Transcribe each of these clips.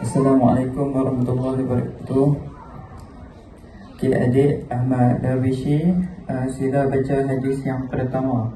Assalamualaikum warahmatullahi wabarakatuh. Okey, adik Ahmad Darwishi, uh, sila baca hadis yang pertama.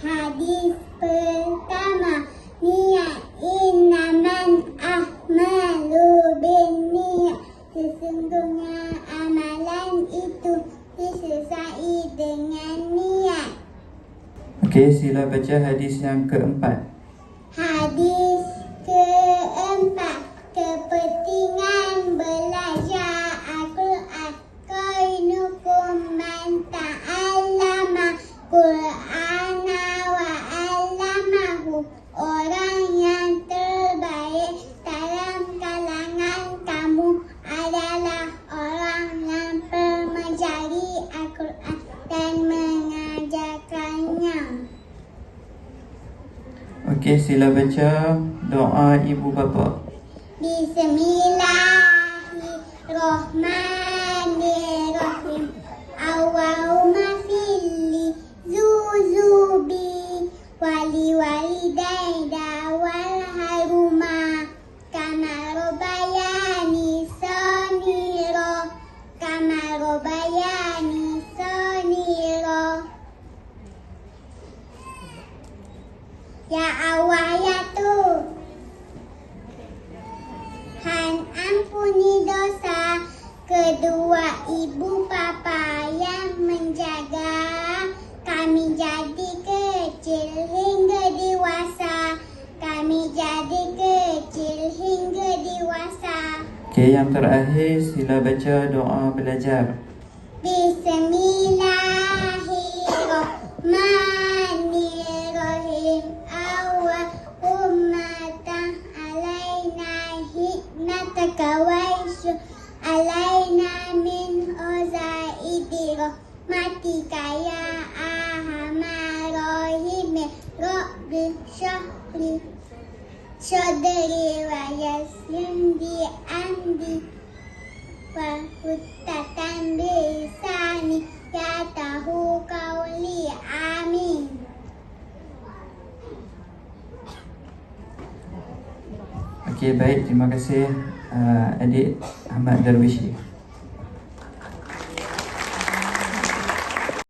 Hadis pertama Niat inaman ahmalu bin niat Sesungguhnya amalan itu diselesai dengan niat Okey, sila baca hadis yang keempat. Hadis keempat Kepentingan belajar Okey, sila baca doa ibu bapa. Bismillahirrahmanirrahim. Allahumma fili zuzubi wali walidayda Ya Allah ya Tuhan Han ampuni dosa. Kedua ibu bapa yang menjaga. Kami jadi kecil hingga dewasa. Kami jadi kecil hingga dewasa. Okey, yang terakhir sila baca doa belajar. Bismillahirrahmanirrahim hikmataka wa isu alaina min ozaidi rahmatika ya ahamarahim Rabbi syahri Sadri wa yassir amri wa huttatan bisani ya tahu kauli amin Okey, baik. Terima kasih uh, adik Ahmad Darwishi.